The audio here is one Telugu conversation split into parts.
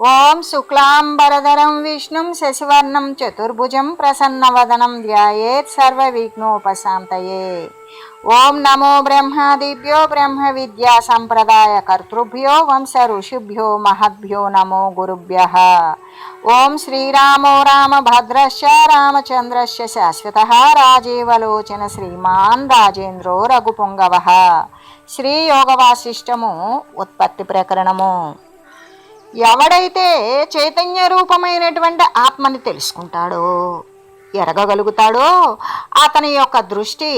ఓం శుక్లాంబరధరం విష్ణుం శశివర్ణం చతుర్భుజం ప్రసన్నవదనం ధ్యాయేత్ సర్వ విఘ్నోపశాంతయే ఓం నమో బ్రహ్మాదిభ్యో బ్రహ్మ విద్యా సంప్రదాయ కర్తృభ్యో వంశ ఋషిభ్యో మహద్భ్యో నమో గురుభ్య. ఓం శ్రీరామో రామభద్రశ్చ రామచంద్రశ్చ శాశ్వత రాజీవలోచన శ్రీమాన్ రాజేంద్రో రఘుపుంగవ. శ్రీయోగవాసిష్టము ఉత్పత్తి ప్రకరణము. ఎవడైతే చైతన్య రూపమైనటువంటి ఆత్మని తెలుసుకుంటాడో ఎరగగలుగుతాడో అతని యొక్క దృష్టి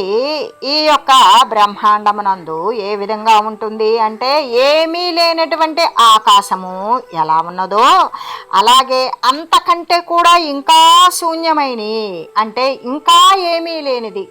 ఈ యొక్క బ్రహ్మాండమునందు ఏ విధంగా ఉంటుంది అంటే ఏమీ లేనటువంటి ఆకాశము ఎలా ఉన్నదో అలాగే అంతకంటే కూడా ఇంకా శూన్యమైన అంటే ఇంకా ఏమీ లేనిది.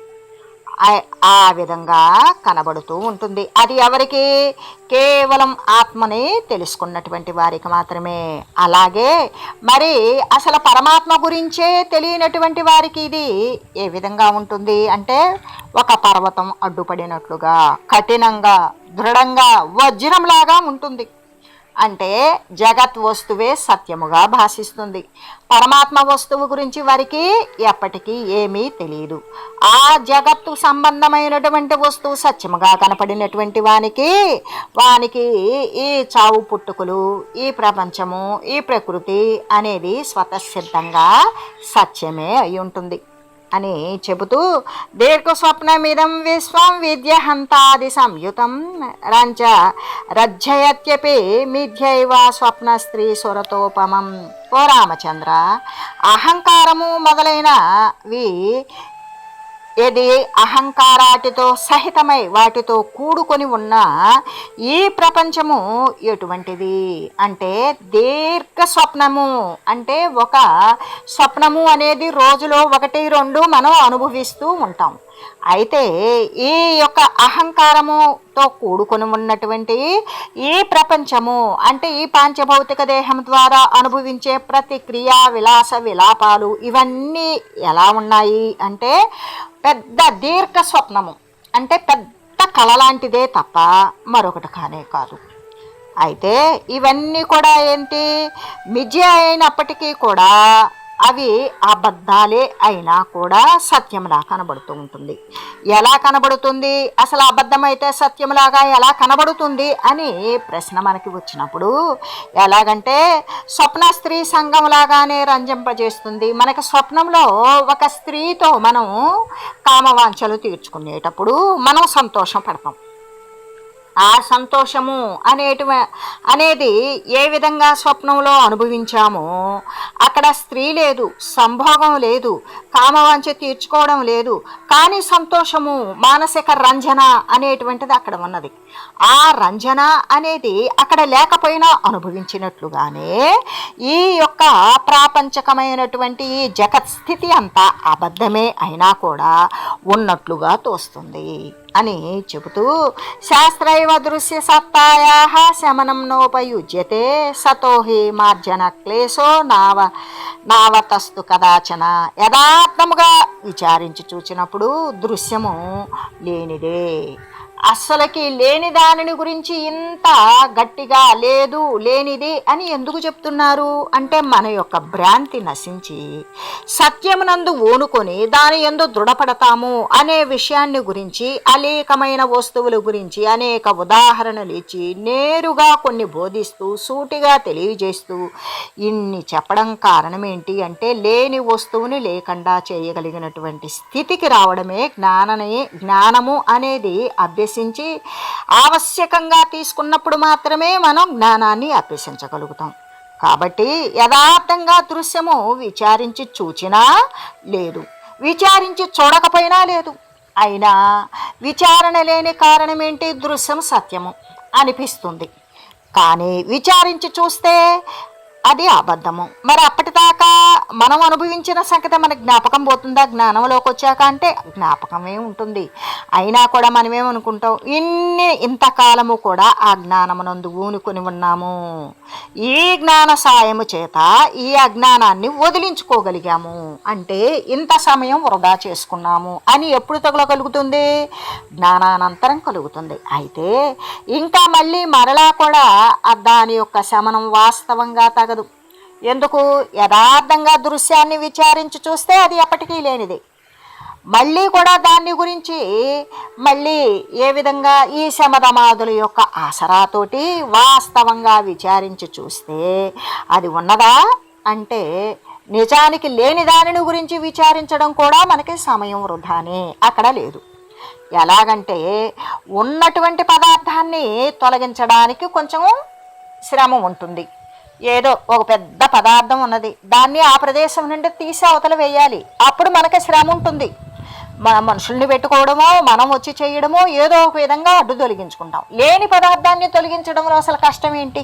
ఆ- విధంగా కనబడుతూ ఉంటుంది. అది ఎవరికి? కేవలం ఆత్మని తెలుసుకున్నటువంటి వారికి మాత్రమే. అలాగే మరి అసలు పరమాత్మ గురించే తెలియనటువంటి వారికి ఇది ఏ విధంగా ఉంటుంది? అంటే ఒక పర్వతం అడ్డుపడినట్లుగా కఠినంగా దృఢంగా వజ్రంలాగా ఉంటుంది. అంటే జగత్ వస్తువే సత్యముగా భాషిస్తుంది. పరమాత్మ వస్తువు గురించి వారికి ఎప్పటికీ ఏమీ తెలియదు ఆ జగత్తు సంబంధమైనటువంటి వస్తువు సత్యముగా కనపడినటువంటి వానికి వానికి ఈ చావు పుట్టుకలు ఈ ప్రపంచము ఈ ప్రకృతి అనేది స్వతసిద్ధంగా సత్యమే అయి ఉంటుంది. అని చెబుతూ దీర్ఘస్వప్నమిదం విశ్వం విద్యహంతాది సంయుతం రంచ రజ్జయత్యపి మిథ్యైవ స్వప్న స్త్రీ సురతోపమం. ఓ రామచంద్ర అహంకారము మొదలైనవి ఇది అహంకారాటితో సహితమై వాటితో కూడుకొని ఉన్న ఈ ప్రపంచము ఎటువంటిది? అంటే దీర్ఘ స్వప్నము. అంటే ఒక స్వప్నము అనేది రోజులో ఒకటి రెండు మనం అనుభవిస్తూ ఉంటాం. అయితే ఈ యొక్క అహంకారముతో కూడుకొని ఉన్నటువంటి ఈ ప్రపంచము అంటే ఈ పాంచభౌతిక దేహం ద్వారా అనుభవించే ప్రతి క్రియా విలాస విలాపాలు ఇవన్నీ ఎలా ఉన్నాయి అంటే పెద్ద దీర్ఘ స్వప్నము అంటే పెద్ద కళ లాంటిదే తప్ప మరొకటి కానే కాదు. అయితే ఇవన్నీ కూడా ఏంటి? మిజి అయినప్పటికీ కూడా అవి అబద్ధాలే అయినా కూడా సత్యంలా కనబడుతూ ఉంటుంది. ఎలా కనబడుతుంది? అసలు అబద్ధమైతే సత్యంలాగా ఎలా కనబడుతుంది అని ప్రశ్న మనకి వచ్చినప్పుడు ఎలాగంటే స్వప్న స్త్రీ సంఘంలాగానే రంజింపజేస్తుంది. మనకి స్వప్నంలో ఒక స్త్రీతో మనం కామవాంఛలు తీర్చుకునేటప్పుడు మనం సంతోషం పడతాం. ఆ సంతోషము అనేటివ అనేది ఏ విధంగా స్వప్నంలో అనుభవించామో అక్కడ స్త్రీ లేదు సంభోగం లేదు కామవాంఛ తీర్చుకోవడం లేదు కానీ సంతోషము మానసిక రంజన అనేటువంటిది అక్కడ ఉన్నది. ఆ రంజన అనేది అక్కడ లేకపోయినా అనుభవించినట్లుగానే ఈ యొక్క ప్రాపంచకమైనటువంటి ఈ జగత్ స్థితి అంతా అబద్ధమే అయినా కూడా ఉన్నట్లుగా తోస్తుంది. అని చెబుతూ శాస్త్రైవ దృశ్య సత్తాయా శమనం నోపయుజ్యతే సతో హి మార్జన క్లేశో నావ నావతస్తు కదాచన. యథార్థముగా విచారించి చూచినప్పుడు దృశ్యము లేనిదే. అస్సలకి లేని దానిని గురించి ఇంత గట్టిగా లేదు లేనిది అని ఎందుకు చెప్తున్నారు? అంటే మన యొక్క భ్రాంతి నశించి సత్యమునందు ఓనుకొని దాని ఎందు దృఢపడతాము అనే విషయాన్ని గురించి అనేకమైన వస్తువుల గురించి అనేక ఉదాహరణలు ఇచ్చి నేరుగా కొన్ని బోధిస్తూ సూటిగా తెలియజేస్తూ ఇన్ని చెప్పడం కారణం ఏంటి అంటే లేని వస్తువుని లేకుండా చేయగలిగినటువంటి స్థితికి రావడమే జ్ఞాననే జ్ఞానము అనేది అభ్యసించి ఆవశ్యకంగా తీసుకున్నప్పుడు మాత్రమే మనం జ్ఞానాన్ని అభ్యసించగలుగుతాం. కాబట్టి యథార్థంగా దృశ్యము విచారించి చూచినా లేదు. విచారించి చూడకపోయినా లేదు. అయినా విచారణ లేని కారణం ఏంటి దృశ్యం సత్యము అనిపిస్తుంది. కానీ విచారించి చూస్తే అది అబద్ధము. మరి అప్పటి మనం అనుభవించిన సంగతి మన జ్ఞాపకం పోతుందా? జ్ఞానంలోకి వచ్చాక అంటే జ్ఞాపకమే ఉంటుంది. అయినా కూడా మనమేమనుకుంటాం? ఇన్ని ఇంతకాలము కూడా ఆ జ్ఞానమునందు ఊనుకొని ఉన్నాము. ఈ జ్ఞాన సాయము చేత ఈ అజ్ఞానాన్ని వదిలించుకోగలిగాము. అంటే ఇంత సమయం వృధా చేసుకున్నాము. అని ఎప్పుడు తగలగలుగుతుంది? జ్ఞానానంతరం కలుగుతుంది. అయితే ఇంకా మళ్ళీ మరలా కూడా దాని యొక్క శమనం వాస్తవంగా తగదు. ఎందుకు? యథార్థంగా దృశ్యాన్ని విచారించి చూస్తే అది ఎప్పటికీ లేనిది. మళ్ళీ కూడా దాన్ని గురించి మళ్ళీ ఏ విధంగా ఈ శమధమాదుల యొక్క ఆసరాతోటి వాస్తవంగా విచారించి చూస్తే అది ఉన్నదా? అంటే నిజానికి లేని దానిని గురించి విచారించడం కూడా మనకి సమయం వృధానే. అక్కడ లేదు. ఎలాగంటే ఉన్నటువంటి పదార్థాన్ని తొలగించడానికి కొంచెం శ్రమ ఉంటుంది. ఏదో ఒక పెద్ద పదార్థం ఉన్నది. దాన్ని ఆ ప్రదేశం నుండి తీసి అవతల వేయాలి. అప్పుడు మనకి శ్రమ ఉంటుంది. మన మనుషుల్ని పెట్టుకోవడమో మనం వచ్చి చేయడమో ఏదో ఒక విధంగా అడ్డు తొలగించుకుంటాం. లేని పదార్థాన్ని తొలగించడంలో అసలు కష్టం ఏంటి?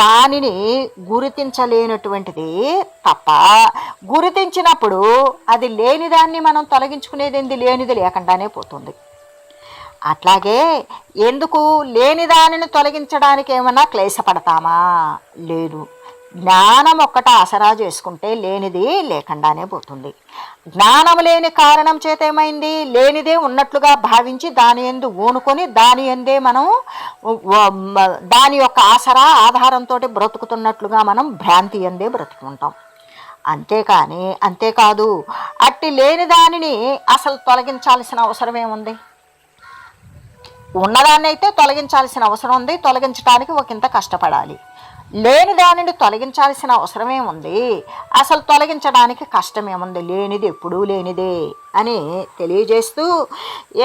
దానిని గుర్తించలేనటువంటిది తప్ప గుర్తించినప్పుడు అది లేని దాన్ని మనం తొలగించుకునేది ఏంది? లేనిది లేకుండానే పోతుంది. అట్లాగే ఎందుకు లేని దానిని తొలగించడానికి ఏమన్నా క్లేశపడతామా? లేదు. జ్ఞానం ఒక్కట ఆసరా చేసుకుంటే లేనిది లేకుండానే పోతుంది. జ్ఞానం లేని కారణం చేత ఏమైంది? లేనిదే ఉన్నట్లుగా భావించి దాని ఎందు ఊనుకొని దాని ఎందే మనం దాని యొక్క ఆసరా ఆధారంతో బ్రతుకుతున్నట్లుగా మనం భ్రాంతి ఎందే బ్రతుకుంటాం. అంతేకాని అంతేకాదు అట్టి లేని దానిని అసలు తొలగించాల్సిన అవసరం ఏముంది ఉన్నదాన్ని అయితే తొలగించాల్సిన అవసరం ఉంది. తొలగించడానికి ఒకంత కష్టపడాలి. లేని దానిని తొలగించాల్సిన అవసరమే ఉంది. అసలు తొలగించడానికి కష్టమేముంది? లేనిది ఎప్పుడూ లేనిదే అని తెలియజేస్తూ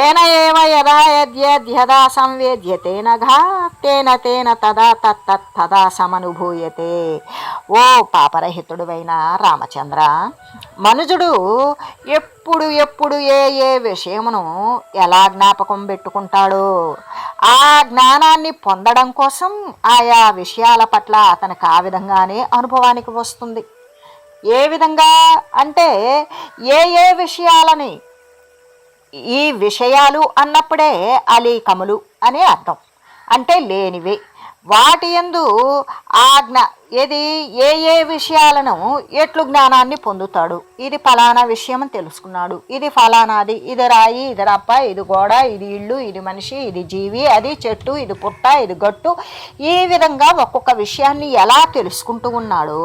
ఏన ఏవ యదా యద్యద్యదా సంవేద్యతే నఘా తేన తేన తదా తదా సమనుభూయతే. ఓ పాపరహితుడువైన రామచంద్ర మనుజుడు ఎప్పుడు ఎప్పుడు ఏ ఏ విషయమును ఎలా జ్ఞాపకం పెట్టుకుంటాడో ఆ జ్ఞానాన్ని పొందడం కోసం ఆయా విషయాల పట్ల అతనికి ఆ విధంగానే అనుభవానికి వస్తుంది. ఏ విధంగా అంటే ఏ ఏ విషయాలని ఈ విషయాలు అన్నప్పుడే అలీకములు అనే అర్థం. అంటే లేనివే. వాటి యందు ఆ జ్ఞా ఏది? ఏ ఏ విషయాలను ఎట్లు జ్ఞానాన్ని పొందుతాడు? ఇది ఫలానా విషయం అని తెలుసుకున్నాడు. ఇది ఫలానాది. ఇది రాయి ఇది రప్ప ఇది గోడ ఇది ఇల్లు ఇది మనిషి ఇది జీవి అది చెట్టు ఇది పుట్ట ఇది గట్టు. ఈ విధంగా ఒక్కొక్క విషయాన్ని ఎలా తెలుసుకుంటూ ఉన్నాడో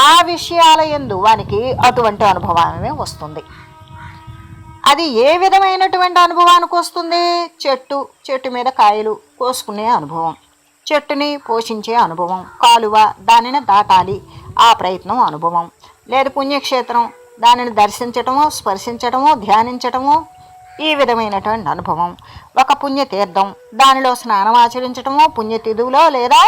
ఆ విషయాల ఎందు వానికి అటువంటి అనుభవమే వస్తుంది. అది ఏ విధమైనటువంటి అనుభవానికి వస్తుంది? చెట్టు. చెట్టు మీద కాయలు కోసుకునే అనుభవం. చెట్టుని పోషించే అనుభవం. కాలువ దానిని దాటాలి. ఆ ప్రయత్నం అనుభవం. లేదు పుణ్యక్షేత్రం. దానిని దర్శించటమో స్పర్శించటమో ధ్యానించటమో ఈ విధమైనటువంటి అనుభవం. ఒక పుణ్యతీర్థం. దానిలో స్నానం ఆచరించటమో పుణ్యతిథువులో లేదా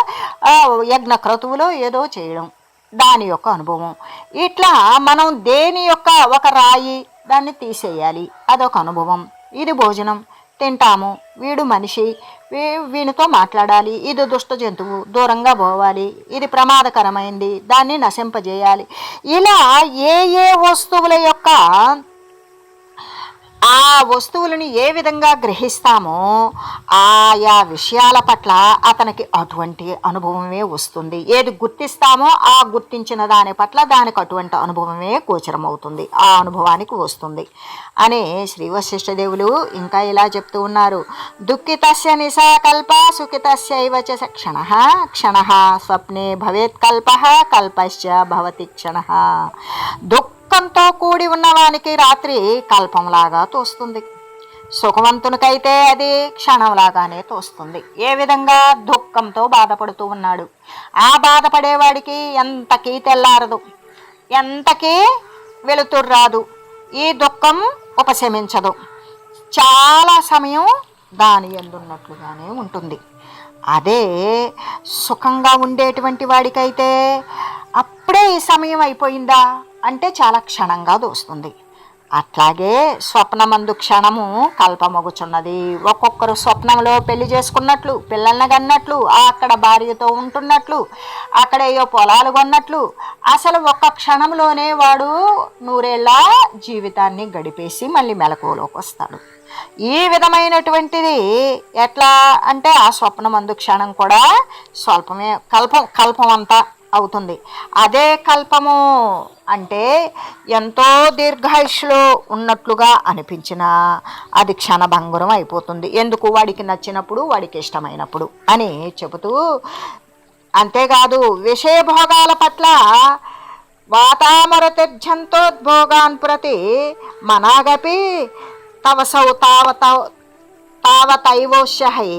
యజ్ఞ క్రతువులో ఏదో చేయడం. దాని యొక్క అనుభవం. ఇట్లా మనం దేని యొక్క ఒక రాయి దాన్ని తీసేయాలి. అదొక అనుభవం. ఇది భోజనం. తింటాము. వీడు మనిషి. వీ- వీనితో మాట్లాడాలి. ఇది దుష్ట జంతువు. దూరంగా పోవాలి. ఇది ప్రమాదకరమైంది. దాన్ని నశింపజేయాలి. ఇలా ఏ ఏ వస్తువుల యొక్క ఆ వస్తువులని ఏ విధంగా గ్రహిస్తామో ఆయా విషయాల పట్ల అతనికి అటువంటి అనుభవమే వస్తుంది. ఏది గుర్తిస్తామో ఆ గుర్తించిన దాని పట్ల దానికి అటువంటి అనుభవమే గోచరమవుతుంది. ఆ అనుభవానికి వస్తుంది. అని శ్రీ వశిష్ఠదేవులు ఇంకా ఇలా చెప్తూ ఉన్నారు. దుఃఖితస్య నిశాకల్ప సుఖితస్యైవ చ క్షణ. క్షణ స్వప్నే భవేత్ కల్ప కల్పశ్చ భవతి క్షణ. దుఃఖంతో కూడి ఉన్నవానికి రాత్రి కల్పంలాగా తోస్తుంది. సుఖవంతునికైతే అది క్షణంలాగానే తోస్తుంది. ఏ విధంగా దుఃఖంతో బాధపడుతూ ఉన్నాడు. ఆ బాధపడేవాడికి ఎంతకీ తెల్లారదు. ఎంతకీ వెలుతురు రాదు ఈ దుఃఖం ఉపశమించదు. చాలా సమయం దాని ఎందున్నట్లుగానే ఉంటుంది. అదే సుఖంగా ఉండేటువంటి వాడికైతే అప్పుడే ఈ సమయం అయిపోయిందా? అంటే చాలా క్షణంగా దోస్తుంది. అట్లాగే స్వప్నమందు క్షణము కల్పమొగుచున్నది. ఒక్కొక్కరు స్వప్నంలో పెళ్ళి చేసుకున్నట్లు పిల్లల్ని కన్నట్లు అక్కడ భార్యతో ఉంటున్నట్లు అక్కడ ఏయో పొలాలు కొన్నట్లు అసలు ఒక్క క్షణంలోనే వాడు నూరేళ్ళ జీవితాన్ని గడిపేసి మళ్ళీ మెలకువలోకి వస్తాడు ఈ విధమైనటువంటిది ఎట్లా అంటే ఆ స్వప్నమందు క్షణం కూడా స్వల్పమే కల్పం కల్పం అంతా అవుతుంది. అదే కల్పము అంటే ఎంతో దీర్ఘాయుష్లో ఉన్నట్లుగా అనిపించినా అది క్షణభంగురం అయిపోతుంది. ఎందుకు? వాడికి నచ్చినప్పుడు వాడికి ఇష్టమైనప్పుడు అని చెబుతూ అంతేకాదు విషయభోగాల పట్ల వాతామరతిర్జంతోద్భోగాన్ ప్రతి మనాగపి తవసౌ తావత తావతైవోష్యహై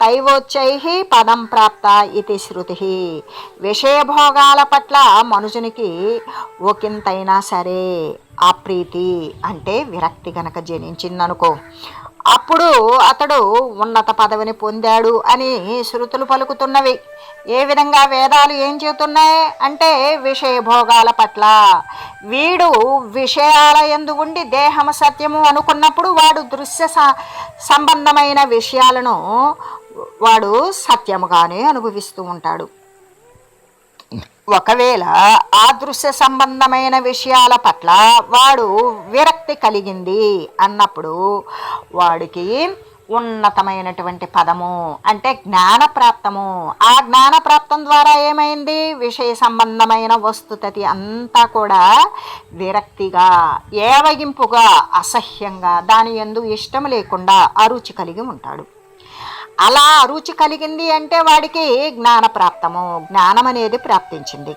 తైవోచ్చై పదం ప్రాప్త ఇది శృతి. విషయభోగాల పట్ల మనుషునికి ఒకంతైనా సరే అప్రీతి అంటే విరక్తి గనక జనించిందనుకో అప్పుడు అతడు ఉన్నత పదవిని పొందాడు అని శృతులు పలుకుతున్నవి. ఏ విధంగా వేదాలు ఏం చెబుతున్నాయి అంటే విషయభోగాల పట్ల. వీడు విషయాల ఎందు ఉండి దేహము సత్యము అనుకున్నప్పుడు వాడు దృశ్య స- సంబంధమైన విషయాలను వాడు సత్యముగానే అనుభవిస్తూ ఉంటాడు. ఒకవేళ ఆ దృశ్య సంబంధమైన విషయాల పట్ల వాడు విరక్తి కలిగింది అన్నప్పుడు వాడికి ఉన్నతమైనటువంటి పదము అంటే జ్ఞానప్రాప్తము. ఆ జ్ఞానప్రాప్తం ద్వారా ఏమైంది? విషయ సంబంధమైన వస్తుతతి అంతా కూడా విరక్తిగా ఏవగింపుగా అసహ్యంగా దాని ఎందు ఇష్టం లేకుండా అరుచి కలిగి ఉంటాడు. అలా రుచి కలిగింది అంటే వాడికి జ్ఞానప్రాప్తము జ్ఞానం అనేది ప్రాప్తించింది.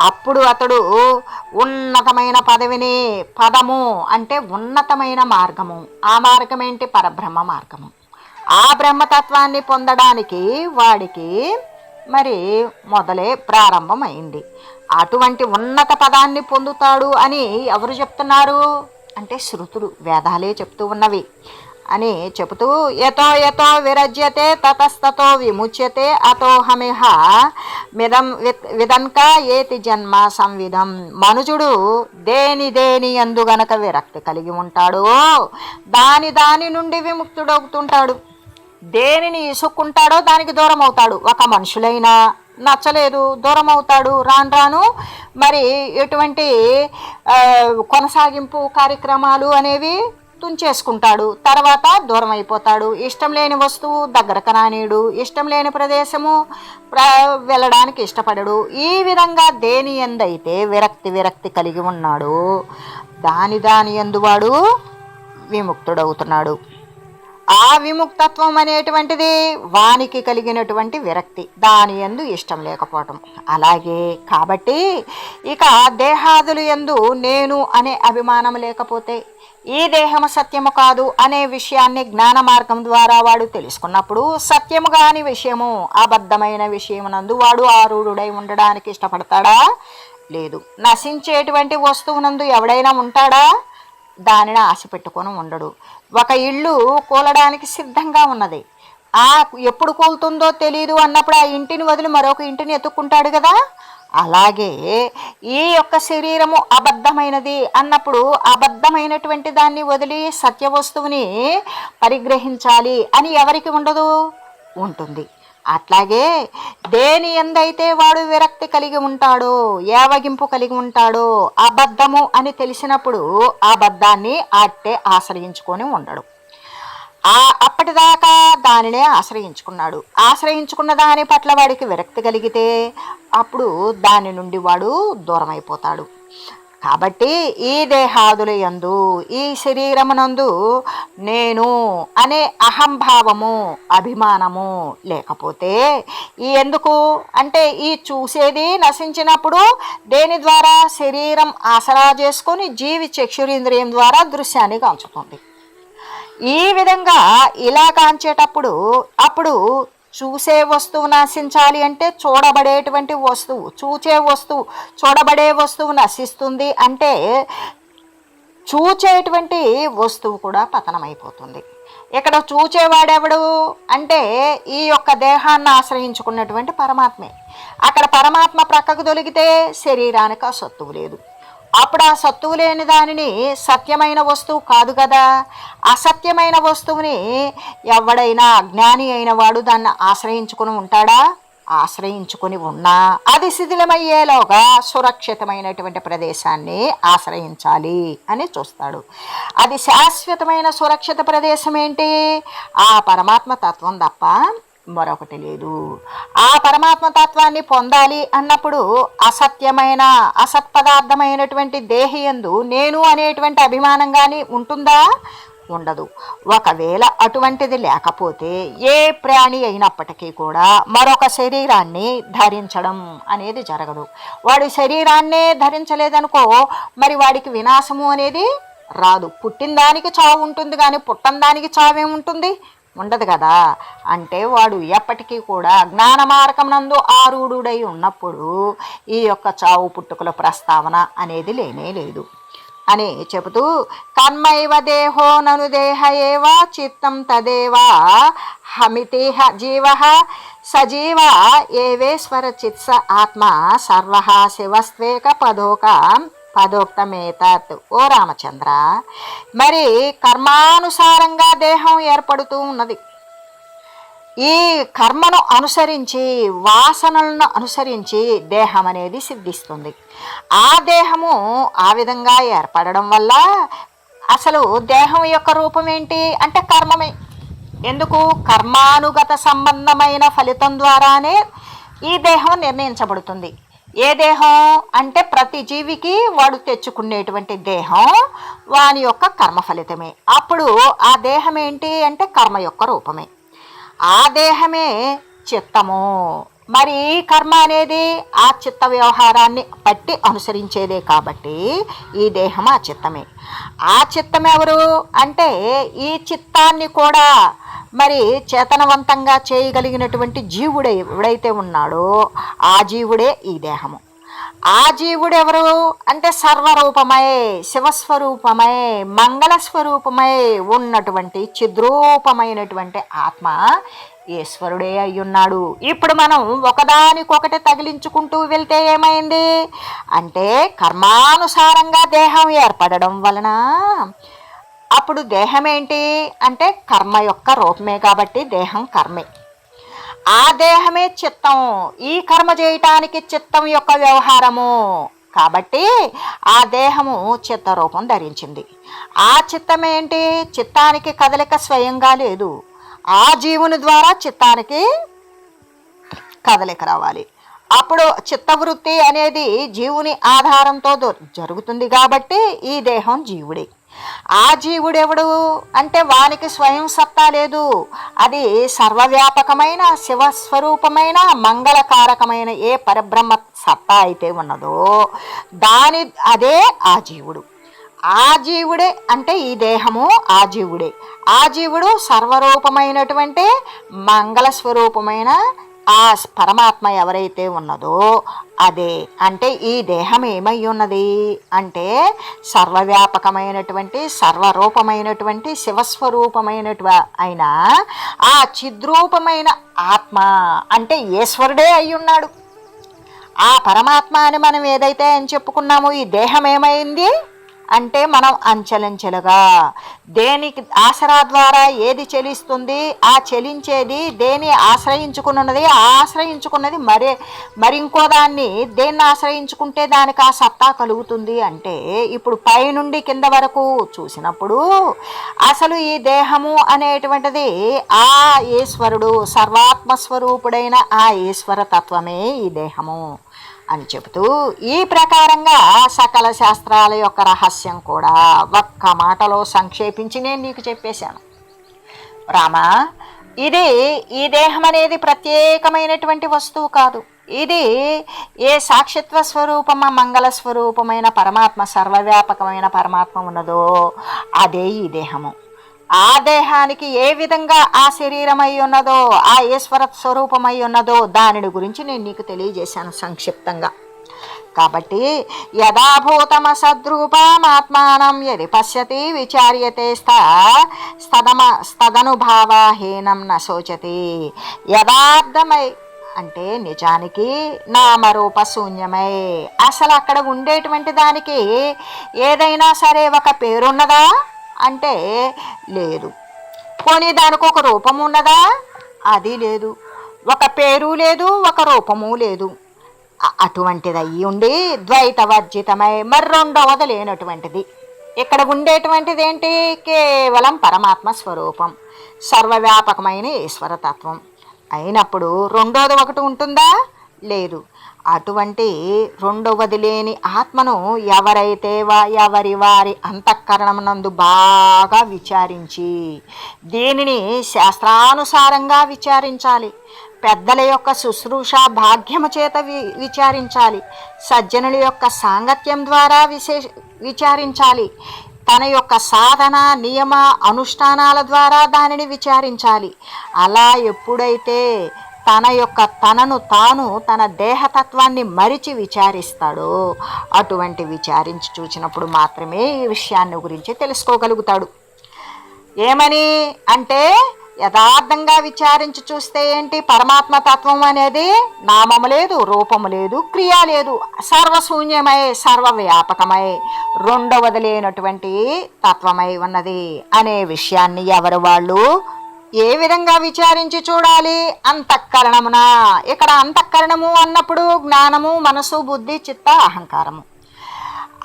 అప్పుడు అతడు ఉన్నతమైన పదవిని పదము అంటే ఉన్నతమైన మార్గము. ఆ మార్గం ఏంటి పరబ్రహ్మ మార్గము. ఆ బ్రహ్మతత్వాన్ని పొందడానికి వాడికి మరి మొదలే ప్రారంభమైంది. అటువంటి ఉన్నత పదాన్ని పొందుతాడు అని ఎవరు చెప్తున్నారు? అంటే శృతులు వేదాలే చెప్తూ ఉన్నవి. అని చెబుతూ యతో యతో విరజ్యతే తతస్తతో విముచ్యతే అతోహమిహ మిదం విత్- విదన్క ఏతి జన్మ సంవిధం. మనుజుడు దేని దేని ఎందు గనక విరక్తి కలిగి ఉంటాడో దాని దాని నుండి విముక్తుడవుతుంటాడు. దేనిని ఇసుక్కుంటాడో దానికి దూరం అవుతాడు ఒక మనుషులైనా నచ్చలేదు దూరం అవుతాడు రాను రాను మరి ఎటువంటి కొనసాగింపు కార్యక్రమాలు అనేవి తుంచేసుకుంటాడు తర్వాత దూరం అయిపోతాడు ఇష్టం లేని వస్తువు దగ్గరకు రానీడు. ఇష్టం లేని ప్రదేశము ప్ర వెళ్ళడానికి ఇష్టపడడు. ఈ విధంగా దేని ఎందైతే విరక్తి విరక్తి కలిగి ఉన్నాడు దాని దాని ఎందువాడు విముక్తుడవుతున్నాడు. ఆ విముక్తత్వం అనేటువంటిది వానికి కలిగినటువంటి విరక్తి. దాని ఎందు ఇష్టం లేకపోవటం. అలాగే కాబట్టి ఇక దేహాదులు ఎందు నేను అనే అభిమానం లేకపోతే ఈ దేహము సత్యము కాదు అనే విషయాన్ని జ్ఞాన మార్గం ద్వారా వాడు తెలుసుకున్నప్పుడు సత్యము కాని విషయము అబద్ధమైన విషయమునందు వాడు ఆరూఢుడై ఉండడానికి ఇష్టపడతాడా? లేదు. నశించేటువంటి వస్తువునందు ఎవడైనా ఉంటాడా? దానిని ఆశ పెట్టుకొని ఉండడు. ఒక ఇల్లు కూలడానికి సిద్ధంగా ఉన్నది. ఆ ఎప్పుడు కూలుతుందో తెలియదు అన్నప్పుడు ఆ ఇంటిని వదిలి మరొక ఇంటిని ఎత్తుక్కుంటాడు కదా? అలాగే ఈ యొక్క శరీరము అబద్ధమైనది అన్నప్పుడు అబద్ధమైనటువంటి దాన్ని వదిలి సత్య వస్తువుని పరిగ్రహించాలి అని ఎవరికి ఉండదు? ఉంటుంది. అట్లాగే దేని ఎందైతే వాడు విరక్తి కలిగి ఉంటాడో ఏవగింపు కలిగి ఉంటాడో అబద్ధము అని తెలిసినప్పుడు అబద్ధాన్ని అట్టే ఆశ్రయించుకొని ఉండడు. ఆ అప్పటిదాకా దానినే ఆశ్రయించుకున్నాడు. ఆశ్రయించుకున్న దాని పట్ల వాడికి విరక్తి కలిగితే అప్పుడు దాని నుండి వాడు దూరమైపోతాడు. కాబట్టి ఈ దేహాదుల యందు ఈ శరీరమునందు నేను అనే అహంభావము అభిమానము లేకపోతే ఈ ఎందుకు? అంటే ఈ చూసేది నశించినప్పుడు దేని ద్వారా? శరీరం ఆసరా చేసుకొని జీవి చక్షురేంద్రియం ద్వారా దృశ్యాన్ని కాంచుతుంది ఈ విధంగా ఇలా కాంచేటప్పుడు అప్పుడు చూసే వస్తువు నశించాలి అంటే చూడబడేటువంటి వస్తువు చూచే వస్తువు చూడబడే వస్తువు నశిస్తుంది అంటే చూచేటువంటి వస్తువు కూడా పతనమైపోతుంది. ఇక్కడ చూచేవాడెవడు అంటే ఈ యొక్క దేహాన్ని ఆశ్రయించుకున్నటువంటి పరమాత్మే. అక్కడ పరమాత్మ ప్రక్కకు తొలిగితే శరీరానికి ఆ సత్తువు లేదు. అప్పుడు ఆ సత్తువు లేని దానిని సత్యమైన వస్తువు కాదు కదా. అసత్యమైన వస్తువుని ఎవడైనా అజ్ఞాని అయిన వాడు దాన్ని ఆశ్రయించుకుని ఉంటాడా? ఆశ్రయించుకుని ఉన్నా. అది శిథిలమయ్యేలోగా సురక్షితమైనటువంటి ప్రదేశాన్ని ఆశ్రయించాలి అని చూస్తాడు. అది శాశ్వతమైన సురక్షిత ప్రదేశం ఏంటి? ఆ పరమాత్మ తత్వం తప్ప మరొకటి లేదు. ఆ పరమాత్మ తత్వాన్ని పొందాలి అన్నప్పుడు అసత్యమైన అసత్పదార్థమైనటువంటి దేహి నేను అనేటువంటి అభిమానం కానీ ఉంటుందా? ఉండదు. ఒకవేళ అటువంటిది లేకపోతే ఏ ప్రాణి అయినప్పటికీ కూడా మరొక శరీరాన్ని ధరించడం అనేది జరగదు. వాడి శరీరాన్నే ధరించలేదనుకో మరి వాడికి వినాశము అనేది రాదు. పుట్టిన దానికి చావు ఉంటుంది కానీ పుట్టని దానికి చావేముంటుంది? ఉండదు కదా? అంటే వాడు ఎప్పటికీ కూడా అజ్ఞాన మార్గమునందు నందు ఆరూఢుడై ఉన్నప్పుడు ఈ యొక్క చావు పుట్టుకల ప్రస్తావన అనేది లేనే లేదు. అని చెబుతూ కర్మైవ దేహో నను దేహ ఏవ చిత్తం తదేవా హమితిహ జీవ సజీవ ఏవేశ్వర చిత్స ఆత్మ సర్వ శివస్వేక పదోక పదోక్తమేతత్ ఓ రామచంద్ర మరి కర్మానుసారంగా దేహం ఏర్పడుతూ ఉన్నది. ఈ కర్మను అనుసరించి వాసనలను అనుసరించి దేహం అనేది సిద్ధిస్తుంది. ఆ దేహము ఆ విధంగా ఏర్పడడం వల్ల అసలు దేహం యొక్క రూపం ఏంటి? అంటే కర్మమే. ఎందుకు? కర్మానుగత సంబంధమైన ఫలితం ద్వారానే ఈ దేహం నిర్ణయించబడుతుంది. ఏ దేహం? అంటే ప్రతి జీవికి వాడు తెచ్చుకునేటువంటి దేహం వాని యొక్క కర్మ ఫలితమే. అప్పుడు ఆ దేహం ఏంటి అంటే కర్మ యొక్క రూపమే. ఆ దేహమే చిత్తము. మరి కర్మ అనేది ఆ చిత్త వ్యవహారాన్ని బట్టి అనుసరించేదే కాబట్టి ఈ దేహం ఆ చిత్తమే. ఆ చిత్తం ఎవరు అంటే ఈ చిత్తాన్ని కూడా మరి చేతనవంతంగా చేయగలిగినటువంటి జీవుడే ఎవడైతే ఉన్నాడో ఆ జీవుడే ఈ దేహము. ఆ జీవుడు ఎవరు అంటే సర్వరూపమై శివస్వరూపమై మంగళస్వరూపమై ఉన్నటువంటి చిద్రూపమైనటువంటి ఆత్మ ఈశ్వరుడే అయ్యున్నాడు. ఇప్పుడు మనం ఒకదానికొకటి తగిలించుకుంటూ వెళ్తే ఏమైంది? అంటే కర్మానుసారంగా దేహం ఏర్పడడం వలన అప్పుడు దేహం ఏంటి అంటే కర్మ యొక్క రూపమే కాబట్టి దేహం కర్మే. ఆ దేహమే చిత్తం ఈ కర్మ చేయటానికి చిత్తం యొక్క వ్యవహారము కాబట్టి ఆ దేహము చిత్తరూపం ధరించింది. ఆ చిత్తం ఏంటి చిత్తానికి కదలిక స్వయంగా లేదు. ఆ జీవుని ద్వారా చిత్తానికి కదలిక రావాలి. అప్పుడు చిత్తవృత్తి అనేది జీవుని ఆధారంతో జరుగుతుంది కాబట్టి ఈ దేహం జీవుడే. ఆ జీవుడెవడు? అంటే వానికి స్వయం సత్తా లేదు. అది సర్వవ్యాపకమైన శివస్వరూపమైన మంగళకారకమైన ఏ పరబ్రహ్మ సత్తా అయితే ఉన్నదో దాని అదే ఆ జీవుడు. ఆ జీవుడే అంటే ఈ దేహము ఆ జీవుడే. ఆ జీవుడు సర్వరూపమైనటువంటి మంగళ స్వరూపమైన ఆ పరమాత్మ ఎవరైతే ఉన్నదో అదే. అంటే ఈ దేహం ఏమై ఉన్నది అంటే సర్వవ్యాపకమైనటువంటి సర్వరూపమైనటువంటి శివస్వరూపమైనటు అయిన ఆ చిద్రూపమైన ఆత్మ అంటే ఈశ్వరుడే అయి ఉన్నాడు ఆ పరమాత్మ అని మనం ఏదైతే అని చెప్పుకున్నామో ఈ దేహం ఏమైంది? అంటే మనం అంచెలంచెలుగా. దేనికి ఆసరా ద్వారా ఏది చెలిస్తుంది ఆ చెలించేది దేని ఆశ్రయించుకున్నది? ఆశ్రయించుకున్నది మరే మరింకో దాన్ని దేన్ని ఆశ్రయించుకుంటే దానికి ఆ సత్తా కలుగుతుంది అంటే ఇప్పుడు పైనుండి కింద వరకు చూసినప్పుడు అసలు ఈ దేహము అనేటువంటిది ఆ ఈశ్వరుడు సర్వాత్మస్వరూపుడైన ఆ ఈశ్వర తత్వమే ఈ దేహము. అని చెబుతూ ఈ ప్రకారంగా సకల శాస్త్రాల యొక్క రహస్యం కూడా ఒక్క మాటలో సంక్షేపించి నేను నీకు చెప్పేశాను. రామా ఇది ఈ దేహం అనేది ప్రత్యేకమైనటువంటి వస్తువు కాదు. ఇది ఏ సాక్షిత్వ స్వరూపమ మంగళ స్వరూపమైన పరమాత్మ సర్వవ్యాపకమైన పరమాత్మ ఉన్నదో అదే ఈ దేహము. ఆ దేహానికి ఏ విధంగా ఆ శరీరమై ఉన్నదో ఆ ఈశ్వర స్వరూపమై ఉన్నదో దానిని గురించి నేను నీకు తెలియజేశాను సంక్షిప్తంగా. కాబట్టి యథాభూతమ సద్రూపమాత్మానం యది పశ్యతి విచార్యతే స్థ స్తదమ స్తదనుభావహీనం న శోచతి. యథార్థమై అంటే నిజానికి నామరూప శూన్యమై. అసలు అక్కడ ఉండేటువంటి దానికి ఏదైనా సరే ఒక పేరున్నదా? అంటే లేదు. పోనీ దానికి ఒక రూపం ఉన్నదా? అది లేదు. ఒక పేరు లేదు ఒక రూపము లేదు. అటువంటిది అయ్యి ఉండి ద్వైత వర్జితమై మరి రెండవది లేనటువంటిది. ఇక్కడ ఉండేటువంటిది ఏంటి కేవలం పరమాత్మ స్వరూపం. సర్వవ్యాపకమైన ఈశ్వరతత్వం అయినప్పుడు రెండోది ఒకటి ఉంటుందా? లేదు. అటువంటి రెండవది లేని ఆత్మను ఎవరైతే వా ఎవరి వారి అంతఃకరణమునందు బాగా విచారించి దీనిని శాస్త్రానుసారంగా విచారించాలి. పెద్దల యొక్క శుశ్రూష భాగ్యము చేత వి విచారించాలి. సజ్జనుల యొక్క సాంగత్యం ద్వారా విశేష విచారించాలి. తన యొక్క సాధన నియమ అనుష్ఠానాల ద్వారా దానిని విచారించాలి. అలా ఎప్పుడైతే తన యొక్క తనను తాను తన దేహతత్వాన్ని మరిచి విచారిస్తాడో అటువంటి విచారించి చూసినప్పుడు మాత్రమే ఈ విషయాన్ని గురించి తెలుసుకోగలుగుతాడు. ఏమని అంటే యథార్థంగా విచారించి చూస్తే ఏంటి? పరమాత్మ తత్వం అనేది నామము లేదు రూపము లేదు క్రియ లేదు సర్వశూన్యమై సర్వవ్యాపకమై రెండవది లేనటువంటి తత్వమై ఉన్నది అనే విషయాన్ని ఎవరు వాళ్ళు ఏ విధంగా విచారించి చూడాలి? అంతఃకరణమున. ఇక్కడ అంతఃకరణము అన్నప్పుడు జ్ఞానము మనసు బుద్ధి చిత్త అహంకారము.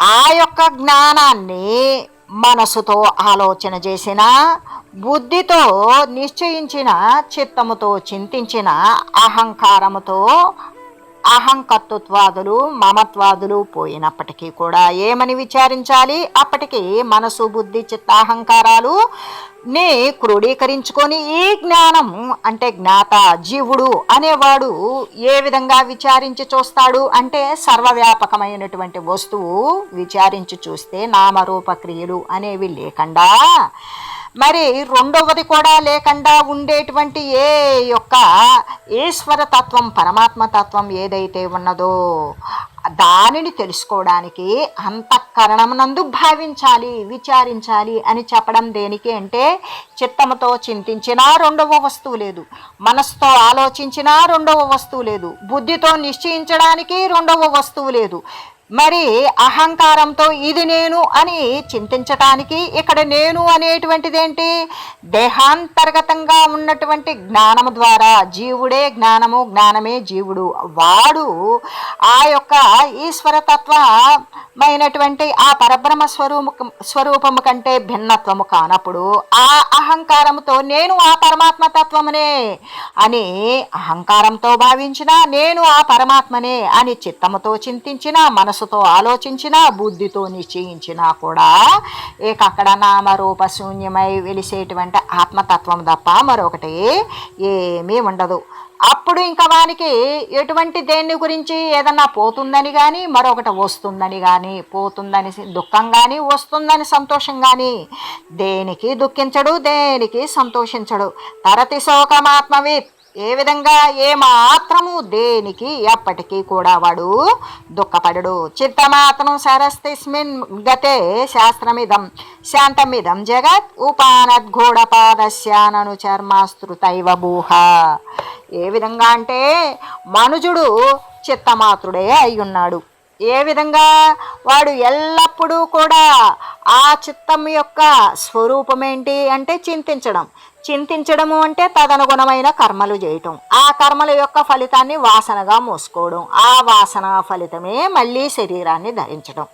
ఆ యొక్క జ్ఞానాన్ని మనసుతో ఆలోచన చేసిన బుద్ధితో నిశ్చయించిన చిత్తముతో చింతించిన అహంకారముతో అహంకర్తృత్వాదులు మమత్వాదులు పోయినప్పటికీ కూడా ఏమని విచారించాలి? అప్పటికీ మనసు బుద్ధి చిత్తాహంకారాలు నే క్రోడీకరించుకొని ఈ జ్ఞానం అంటే జ్ఞాత జీవుడు అనేవాడు ఏ విధంగా విచారించి చూస్తాడు? అంటే సర్వవ్యాపకమైనటువంటి వస్తువు విచారించి చూస్తే నామరూప క్రియలు అనేవి లేకుండా మరి రెండవది కూడా లేకుండా ఉండేటువంటి ఏ యొక్క ఈశ్వర తత్వం పరమాత్మ తత్వం ఏదైతే ఉన్నదో దానిని తెలుసుకోవడానికి అంతఃకరణమునందు భావించాలి విచారించాలి అని చెప్పడం దేనికి అంటే చిత్తముతో చింతించినా రెండవ వస్తువు లేదు. మనస్సుతో ఆలోచించినా రెండవ వస్తువు లేదు. బుద్ధితో నిశ్చయించడానికి రెండవ వస్తువు లేదు. మరి అహంకారంతో ఇది నేను అని చింతించటానికి ఇక్కడ నేను అనేటువంటిది ఏంటి దేహాంతర్గతంగా ఉన్నటువంటి జ్ఞానము ద్వారా జీవుడే జ్ఞానము జ్ఞానమే జీవుడు. వాడు ఆ యొక్క ఈశ్వరతత్వమైనటువంటి ఆ పరబ్రహ్మ స్వరూపు స్వరూపము కంటే భిన్నత్వము కానప్పుడు ఆ అహంకారముతో నేను ఆ పరమాత్మ తత్వమునే అని అహంకారంతో భావించిన నేను ఆ పరమాత్మనే అని చిత్తముతో చింతించిన మనసుతో ఆలోచించినా బుద్ధితో నిశ్చయించినా కూడా ఇక అక్కడ నామరూప శూన్యమై వెలిసేటువంటి ఆత్మతత్వం తప్ప మరొకటి ఏమీ ఉండదు. అప్పుడు ఇంకా వానికి ఎటువంటి దేన్ని గురించి ఏదన్నా పోతుందని కానీ మరొకటి వస్తుందని కానీ పోతుందని దుఃఖం కానీ వస్తుందని సంతోషం కానీ దేనికి దుఃఖించడు దేనికి సంతోషించడు. తరతి శోకమాత్మవిత్ ఏ విధంగా ఏ మాత్రము దేనికి ఎప్పటికీ కూడా వాడు దుఃఖపడడు. చిత్తమాత్రం సరస్తిస్మిన్ గతే శాస్త్రమిదం. శాంతమిదం జగత్ ఉపానద్ఘోడపాదశ్యానను చర్మాస్తృతైవ భూహ. ఏ విధంగా అంటే మనుజుడు చిత్తమాత్రుడే అయి ఉన్నాడు ఏ విధంగా వాడు ఎల్లప్పుడూ కూడా ఆ చిత్తం యొక్క స్వరూపం ఏంటి అంటే చింతించడం. చింతించడము అంటే తదనుగుణమైన కర్మలు చేయటం. ఆ కర్మల యొక్క ఫలితాన్ని వాసనగా మోసుకోవడం. ఆ వాసన ఫలితమే మళ్ళీ శరీరాన్ని ధరించడం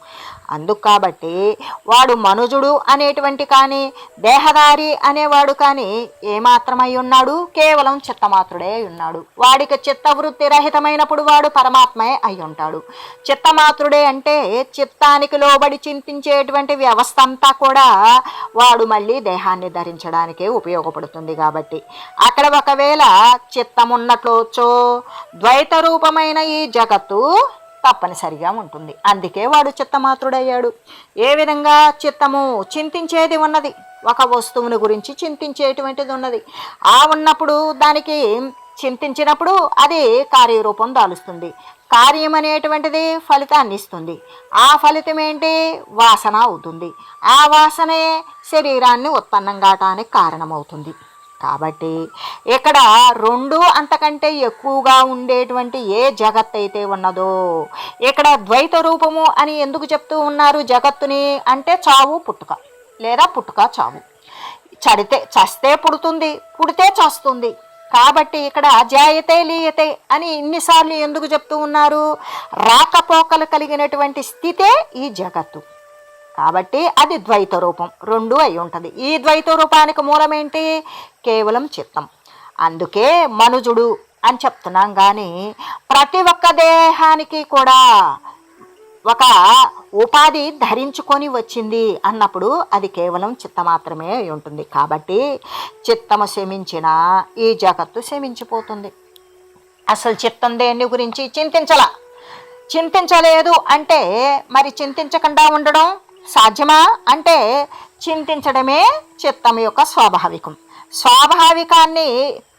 అందుకు కాబట్టి వాడు మనుజుడు అనేటువంటి కానీ దేహదారి అనేవాడు కానీ ఏమాత్రమై ఉన్నాడు? కేవలం చిత్తమాత్రుడే ఉన్నాడు. వాడికి చిత్తవృత్తి రహితమైనప్పుడు వాడు పరమాత్మే అయి ఉంటాడు. చిత్తమాత్రుడే అంటే చిత్తానికి లోబడి చింతించేటువంటి వ్యవస్థ అంతా కూడా వాడు మళ్ళీ దేహాన్ని ధరించడానికే ఉపయోగపడుతుంది కాబట్టి. అక్కడ ఒకవేళ చిత్తం ఉన్నట్లోచో ద్వైత రూపమైన ఈ జగత్తు తప్పనిసరిగా ఉంటుంది. అందుకే వాడు చిత్తమాత్రుడయ్యాడు. ఏ విధంగా చిత్తము చింతించేది ఉన్నది? ఒక వస్తువుని గురించి చింతించేటువంటిది ఉన్నది. ఆ ఉన్నప్పుడు దానికి చింతించినప్పుడు అది కార్యరూపం దాలుస్తుంది. కార్యం అనేటువంటిది ఫలితాన్ని ఇస్తుంది. ఆ ఫలితం ఏంటి? వాసన అవుతుంది. ఆ వాసనే శరీరాన్ని ఉత్పన్నం కావటానికి కారణమవుతుంది. కాబట్టి ఇక్కడ రెండు అంతకంటే ఎక్కువగా ఉండేటువంటి ఏ జగత్ అయితే ఉన్నదో ఇక్కడ ద్వైత రూపము అని ఎందుకు చెప్తూ ఉన్నారు జగత్తుని అంటే చావు పుట్టుక లేదా పుట్టుక చావు. చడితే చస్తే పుడుతుంది పుడితే చస్తుంది. కాబట్టి ఇక్కడ జాయతే లీయతే అని ఇన్నిసార్లు ఎందుకు చెప్తూ ఉన్నారు? రాకపోకలు కలిగినటువంటి స్థితే ఈ జగత్తు. కాబట్టి అది ద్వైత రూపం రెండు అయి ఉంటుంది. ఈ ద్వైత రూపానికి మూలమేంటి? కేవలం చిత్తం. అందుకే మనుజుడు అని చెప్తున్నాం కానీ ప్రతి ఒక్క దేహానికి కూడా ఒక ఉపాధి ధరించుకొని వచ్చింది అన్నప్పుడు అది కేవలం చిత్త మాత్రమే అయి ఉంటుంది. కాబట్టి చిత్తము శమించిన ఈ జగత్తు శమించిపోతుంది. అసలు చిత్తం దేని గురించి చింతించలా? చింతించలేదు అంటే మరి చింతించకుండా ఉండడం? సాధ్యమా అంటే చింతించడమే చిత్తం యొక్క స్వాభావికం. స్వాభావికాన్ని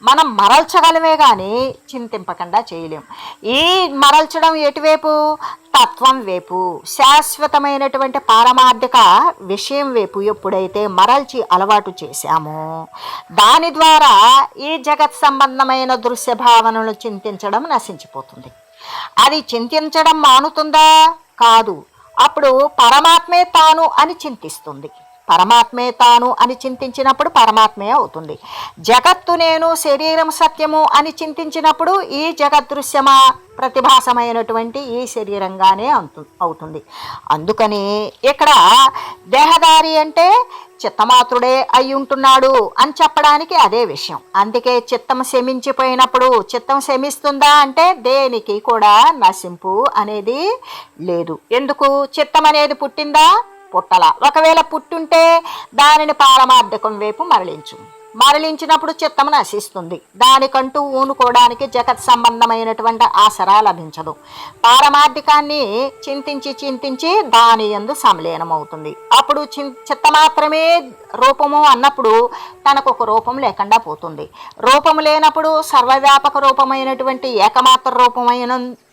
మనం మరల్చగలమే కానీ చింతింపకుండా చేయలేం. ఈ మరల్చడం ఎటువైపు? తత్వం వైపు. శాశ్వతమైనటువంటి పారమార్థిక విషయం వైపు ఎప్పుడైతే మరల్చి అలవాటు చేశామో దాని ద్వారా ఈ జగత్ సంబంధమైన దృశ్య భావనలు చింతించడం నశించిపోతుంది. అది చింతించడం మానుతుందా? కాదు. అప్పుడు పరమాత్మే తాను అని చింతిస్తుంది. పరమాత్మే తాను అని చింతించినప్పుడు పరమాత్మే అవుతుంది. జగత్తు నేను శరీరం సత్యము అని చింతించినప్పుడు ఈ జగదృశ్యమా ప్రతిభాసమైనటువంటి ఈ శరీరంగానే అంతు అవుతుంది. అందుకని ఇక్కడ దేహదారి అంటే చిత్తమాత్రుడే అయి ఉంటున్నాడు అని చెప్పడానికి అదే విషయం. అందుకే చిత్తం శమించిపోయినప్పుడు చిత్తం శమిస్తుందా అంటే దేనికి కూడా నశింపు అనేది లేదు. ఎందుకు? చిత్తం అనేది పుట్టిందా? పుట్టల. ఒకవేళ పుట్టుంటే దానిని పారమార్థకం వైపు మరలించు. మరలించినప్పుడు చిత్తం నశిస్తుంది. దానికంటూ ఊనుకోవడానికి జగత్ సంబంధమైనటువంటి ఆసరా లభించదు. పారమార్థికాన్ని చింతించి చింతించి దాని ఎందు సమలీనమవుతుంది. అప్పుడు చి చిత్త మాత్రమే రూపము అన్నప్పుడు తనకు ఒక రూపం లేకుండా పోతుంది. రూపం లేనప్పుడు సర్వవ్యాపక రూపమైనటువంటి ఏకమాత్ర రూపమైన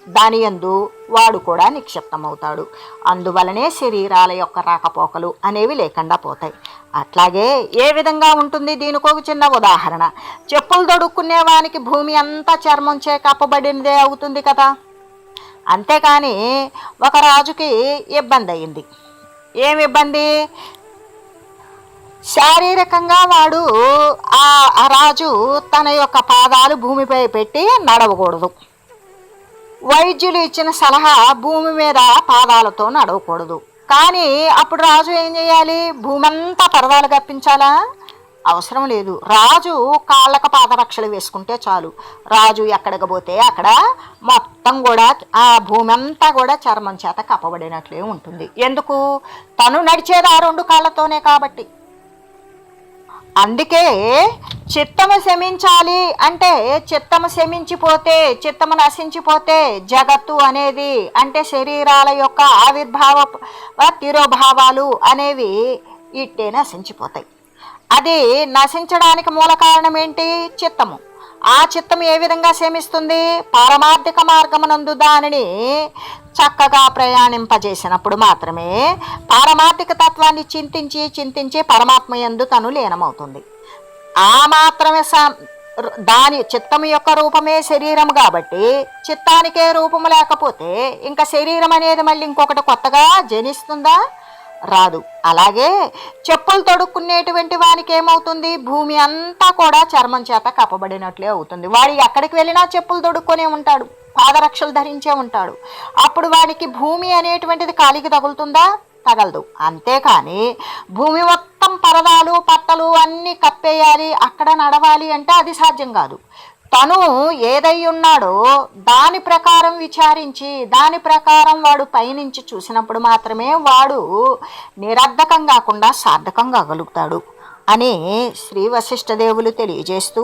దాని యందు వాడు కూడా నిక్షిప్తమవుతాడు. అందువలనే శరీరాల యొక్క రాకపోకలు అనేవి లేకుండా పోతాయి. అట్లాగే ఏ విధంగా ఉంటుంది దీనికి ఒక చిన్న ఉదాహరణ. చెప్పులు తొడుక్కునే వానికి భూమి అంతా చర్మంచే కప్పబడినదే అవుతుంది కదా? అంతేకాని ఒక రాజుకి ఇబ్బంది అయింది ఏమి ఇబ్బంది? శారీరకంగా వాడు ఆ రాజు తన యొక్క పాదాలు భూమిపై పెట్టి నడవకూడదు. వైద్యులు ఇచ్చిన సలహా భూమి మీద పాదాలతో నడవకూడదు కానీ అప్పుడు రాజు ఏం చేయాలి? భూమి అంతా పరదాలు కప్పించాలా? అవసరం లేదు. రాజు కాళ్ళక పాదరక్షలు వేసుకుంటే చాలు. రాజు ఎక్కడికి పోతే అక్కడ మొత్తం కూడా ఆ భూమి అంతా కూడా చర్మం చేత కప్పబడినట్లే ఉంటుంది. ఎందుకు? తను నడిచేది ఆ రెండు కాళ్ళతోనే కాబట్టి. అందుకే చిత్తము శమించాలి అంటే చిత్తము శమించిపోతే చిత్తము నశించిపోతే జగత్తు అనేది అంటే శరీరాల యొక్క ఆవిర్భావ తిరోభావాలు అనేవి ఇట్టే నశించిపోతాయి. అది నశించడానికి మూల కారణం ఏంటి? చిత్తము. ఆ చిత్తం ఏ విధంగా సేమిస్తుంది? పారమార్థిక మార్గమునందు దానిని చక్కగా ప్రయాణింపజేసినప్పుడు మాత్రమే పారమార్థిక తత్వాన్ని చింతించి చింతించి పరమాత్మ యందు తను లీనమవుతుంది. ఆ మాత్రమే దాని చిత్తం యొక్క రూపమే శరీరం కాబట్టి చిత్తానికే రూపము లేకపోతే ఇంకా శరీరం అనేది మళ్ళీ ఇంకొకటి కొత్తగా జనిస్తుందా? రాదు. అలాగే చెప్పులు తొడుక్కునేటువంటి వానికి ఏమవుతుంది భూమి అంతా కూడా చర్మం చేత కప్పబడినట్లే అవుతుంది. వాడి ఎక్కడికి వెళ్ళినా చెప్పులు తొడుక్కునే ఉంటాడు. పాదరక్షలు ధరించే ఉంటాడు. అప్పుడు వాడికి భూమి అనేటువంటిది కాలికి తగులుతుందా? తగలదు. అంతేకాని భూమి మొత్తం పరదాలు పట్టలు అన్నీ కప్పేయాలి అక్కడ నడవాలి అంటే అది సాధ్యం కాదు. తను ఏదై ఉన్నాడో దాని ప్రకారం విచారించి దాని ప్రకారం వాడు పయనించి చూసినప్పుడు మాత్రమే వాడు నిరర్ధకం కాకుండా సార్థకం కాగలుగుతాడు అని శ్రీ వశిష్ఠదేవులు తెలియజేస్తూ